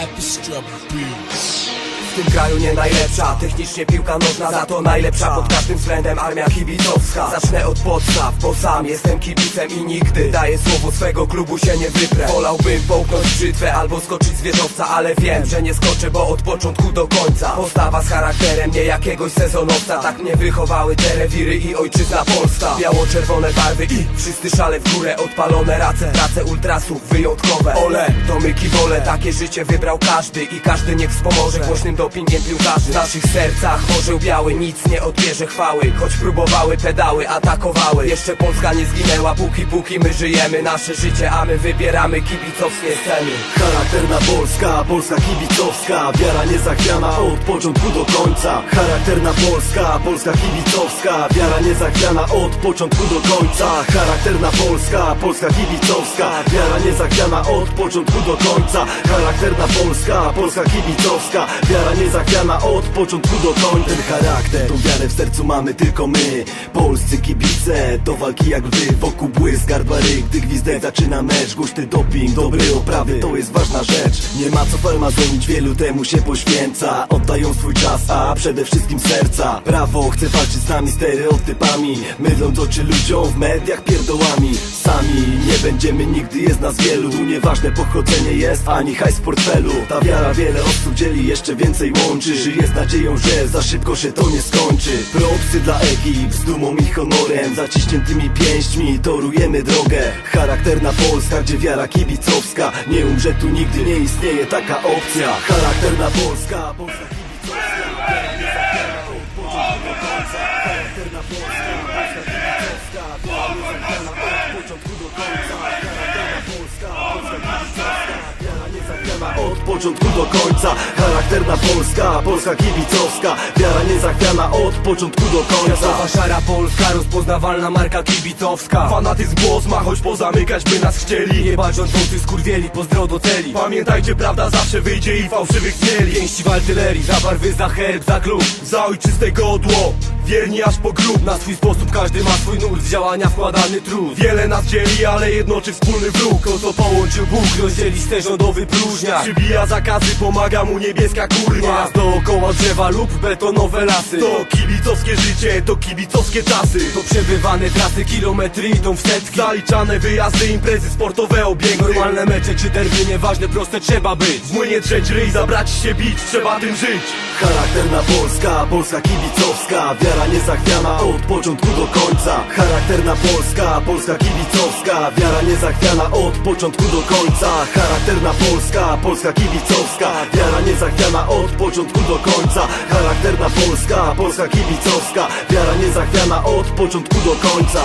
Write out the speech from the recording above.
at the strawberries. W tym kraju nie najlepsza, technicznie piłka nożna Za to najlepsza. Pod każdym względem armia kibicowska. Zacznę od podstaw, bo sam jestem kibicem i nigdy Daję słowo swego klubu się nie wyprę. Wolałbym połknąć brzytwę albo skoczyć z wieżowca Ale wiem, że nie skoczę, bo od początku do końca. Postawa z charakterem nie jakiegoś sezonowca. Tak mnie wychowały te rewiry i ojczyzna Polska. Biało-czerwone barwy i wszyscy szale w górę Odpalone race, race ultrasów wyjątkowe. Ole, to my kiwole, takie życie wybrał każdy I każdy niech wspomoże. Głośnym dopingiem piłkarzy. W naszych sercach orzeł biały, nic nie odbierze chwały. Choć próbowały pedały, atakowały. Jeszcze Polska nie zginęła, póki póki my żyjemy. Nasze życie, a my wybieramy kibicowskie sceny. Charakterna Polska, Polska kibicowska. Wiara niezachwiana od początku do końca. Charakterna Polska, Polska kibicowska. Wiara niezachwiana od początku do końca. Charakterna Polska, Polska kibicowska. Wiara niezachwiana od początku do końca. Charakterna Polska, Polska kibicowska. Wiara niezachwiana od początku do końca. Ten charakter, tą wiarę w sercu mamy tylko my. Polscy kibice, do walki jak wy. Wokół błysk, gardła ryk, gdy gwizdek zaczyna mecz. Głośny doping, dobre oprawy, to jest ważna rzecz. Nie ma co farmazonić, wielu temu się poświęca. Oddają swój czas, a przede wszystkim serca. Prawo chce walczyć z nami stereotypami. Mydląc oczy ludziom w mediach pierdołami. Sami będziemy, nigdy jest nas wielu. Tu nieważne pochodzenie jest, ani hajs w portfelu. Ta wiara wiele osób dzieli, jeszcze więcej łączy. Żyje z nadzieją, że za szybko się to nie skończy. Propsy dla ekip, z dumą i honorem. Zaciśniętymi pięśćmi torujemy drogę. Charakterna Polska, gdzie wiara kibicowska. Nie umrze tu nigdy, nie istnieje taka opcja. Charakterna Polska, Polska kibicowska początku do końca. Charakterna Polska, Polska kibicowska. Wiara nie zachwiana od początku do końca. Jazdowa szara Polska, rozpoznawalna marka kibicowska. Fanatyzm głos ma, choć pozamykać by nas chcieli. Nie bać rządzący skurwieli, pozdro do celi Pamiętajcie, prawda zawsze wyjdzie i fałszywych zmieli Pięści w artylerii, za barwy, za herb, za klub Za ojczyste godło, wierni aż po grób Na swój sposób każdy ma swój nurt, w działania wkładany trud. Wiele nas dzieli, ale jednoczy wspólny wróg. To co połączył Bóg, rozdzielić te rządowy próżniak. Przybija zakazy, pomaga mu niebieska kurnia. Nieraz dookoła drzewa lub betonowe lasy. To kibicowskie życie, to kibicowskie czasy. To przebywane trasy, kilometry idą w setki. Zaliczane wyjazdy, imprezy sportowe, obiekty. Normalne mecze czy derby, nieważne, proste trzeba być. W młynie trzeć ryj, zabrać się bić, trzeba tym żyć. Charakterna Polska, Polska kibicowska Wiara niezachwiana od początku do końca. Charakterna Polska, Polska kibicowska. Wiara niezachwiana od początku do końca. Charakterna Polska, Polska kibicowska. Wiara niezachwiana od początku do końca. Charakterna Polska, Polska kibicowska. Wiara niezachwiana od początku do końca